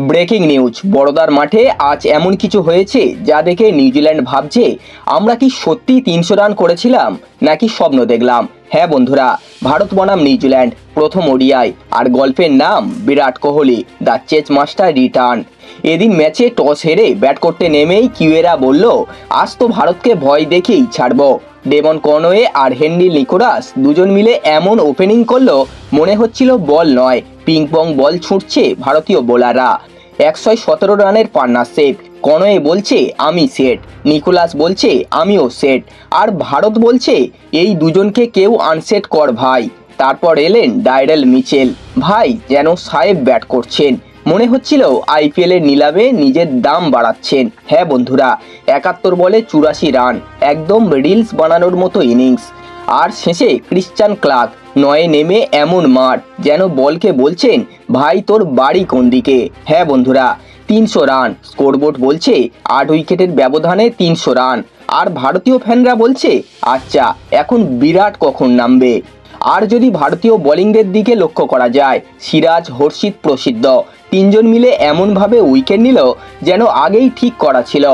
Breaking news. বড়দার মাঠে আজ এমন কিছু হয়েছে যা দেখে নিউজিল্যান্ড ভাবছে, আমরা কি সত্যি তিনশো রান করেছিলাম, নাকি স্বপ্ন দেখলাম? হ্যাঁ বন্ধুরা, ভারত বনাম নিউজিল্যান্ড, প্রথম ওডিআই, আর গল্পের নাম, Virat Kohli, the chase master return. এদিন ম্যাচে টস হেরে ব্যাট করতে নেমেই কিউয়েরা বলল, আজ তো ভারতকে ভয় দেখেই ছাড়বো। ডেমন কনওয়ে আর হেনরি নিকোরাস দুজন মিলে এমন ওপেনিং করল মনে হচ্ছিল বল নয় পিং পং বল ছুটছে ভারতীয় বোলাররা। একশো সতেরো রানের পান্না সেট কনওয়ে বলছে, আমি সেট নিকোলাস বলছে, আমিও সেট আর ভারত বলছে, এই দুজনকে কেউ আনসেট কর ভাই তারপর এলেন ডাইরেল মিচেল, ভাই, যেন সাহেব ব্যাট করছেন মনে হচ্ছিল আইপিএল এর নিলামে নিজের দাম বাড়াচ্ছেন। হ্যাঁ বন্ধুরা, একাত্তর বলে চুরাশি রান, একদম রিলস বানানোর মতো ইনিংস। আর শেষে ক্রিশ্চান ক্লার্ক, নয়ে নেমে এমন মার যেন বলকে বলছেন, ভাই, তোর বাড়ি কোন দিকে? হ্যাঁ বন্ধুরা, তিনশো রান, স্কোরবোর্ড বলছে, আট উইকেটের ব্যবধানে তিনশো রান। আর ভারতীয় ফ্যানরা বলছে আচ্ছা এখন বিরাট কখন নামবে? আর যদি ভারতীয় বোলিংদের দিকে লক্ষ্য করা যায়, সিরাজ হর্ষিত প্রসিদ্ধ তিনজন মিলে এমনভাবে উইকেট নিল যেন আগেই ঠিক করা ছিল।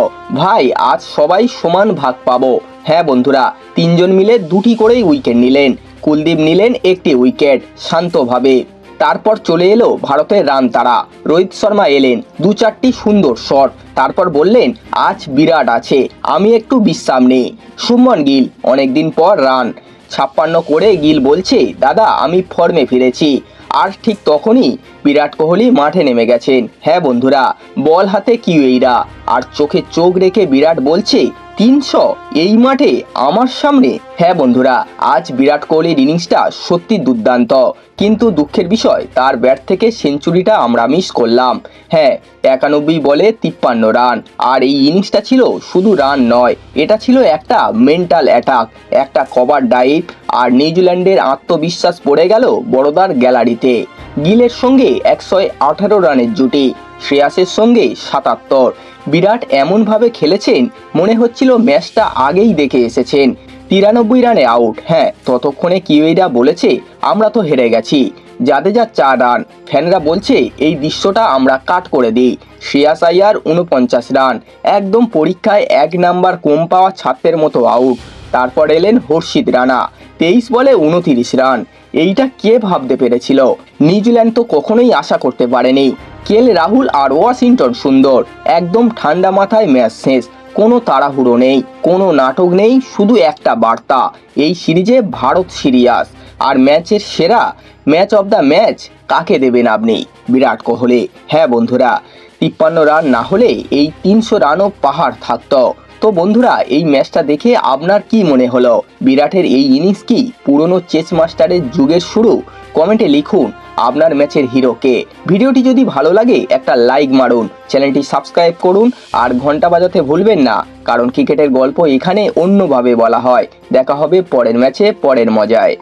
ভাই, আজ সবাই সমান ভাগ পাবো। হ্যাঁ বন্ধুরা, তিনজন মিলে দুটি করেই উইকেট নিলেন। কুলদীপ নিলেন একটি উইকেট শান্তভাবে। তারপর চলে এলো ভারতের রান তারা রোহিত শর্মা এলেন দু চারটি সুন্দর শট তারপর বললেন, আজ বিরাট আছে, আমি একটু বিশ্রাম নেই। সুমন গিল, অনেকদিন পর রান ছাপ্পান্ন করে গিল বলছে, দাদা, আমি ফর্মে ফিরেছি। আর ঠিক তখনই বিরাট কোহলি মাঠে নেমে গেছেন। হ্যাঁ বন্ধুরা, বল হাতে কিউইরা আর চোখে চোখ রেখে বিরাট বলছে তিনশো এই মাঠে আমার সামনে। হ্যাঁ বন্ধুরা, আজ বিরাট কোহলির ইনিংসটা সত্যি দুর্দান্ত। কিন্তু দুঃখের বিষয়, তার ব্যাট থেকে সেঞ্চুরিটা আমরা মিস করলাম। হ্যাঁ একানব্বই বলে তিপ্পান্ন রান। আর এই ইনিংসটা ছিল শুধু রান নয়, এটা ছিল একটা মেন্টাল অ্যাটাক একটা কভার ডাইভ আর নিউজিল্যান্ডের আত্মবিশ্বাস পড়ে গেল বড়দার গ্যালারিতে। গিলের সঙ্গে একশো আঠারো রানের জুটি। শ্রেয়াসের সঙ্গে সাতাত্তর। বিরাট এমনভাবে খেলেছেন, মনে হচ্ছিল ম্যাচটা আগেই দেখে এসেছেন। তিরানব্বই রানে আউট হ্যাঁ ততক্ষণে কিউইরা বলেছে, আমরা তো হেরে গেছি। যাদের জাদেজা চার রান। ফ্যানরা বলছে, এই দৃশ্যটা আমরা কাট করে দিই। শ্রেয়াস আইয়ার উনপঞ্চাশ রান। একদম পরীক্ষায় এক নাম্বার কম পাওয়া ছাত্রের মতো আউট। তারপর এলেন হর্ষিত রানা, তেইশ বলে উনতিরিশ রান। এইটা কে ভাবতে পেরেছিল? নিউজিল্যান্ড তো কখনোই আশা করতে পারেনি। কেল, রাহুল আর ওয়াশিংটন সুন্দর। একদম ঠান্ডা মাথায় ম্যাচ শেষ। কোনো তাড়াহুড়ো নেই, কোনো নাটক নেই, শুধু একটা বার্তা, এই সিরিজে ভারত সিরিয়াস। আর ম্যাচের সেরা, ম্যাচ অব দ্য ম্যাচ, কাকে দেবেন আপনি? বিরাট কোহলি। হ্যাঁ বন্ধুরা, তিপ্পান্ন রান না হলে এই তিনশো রানও পাহাড় থাকতো। তো বন্ধুরা, এই ম্যাচটা দেখে আপনার কি মনে হলো? বিরাটের এই ইনিংস কি পুরনো চেস মাস্টারের যুগের শুরু? কমেন্টে লিখুন আপনার ম্যাচের হিরোকে ভিডিওটি যদি ভালো লাগে, একটা লাইক মারুন, চ্যানেলটি সাবস্ক্রাইব করুন, আর ঘণ্টা বাজাতে ভুলবেন না, কারণ ক্রিকেটের গল্প এখানে অন্যভাবে বলা হয়। দেখা হবে পরের ম্যাচে, পরের মজায়।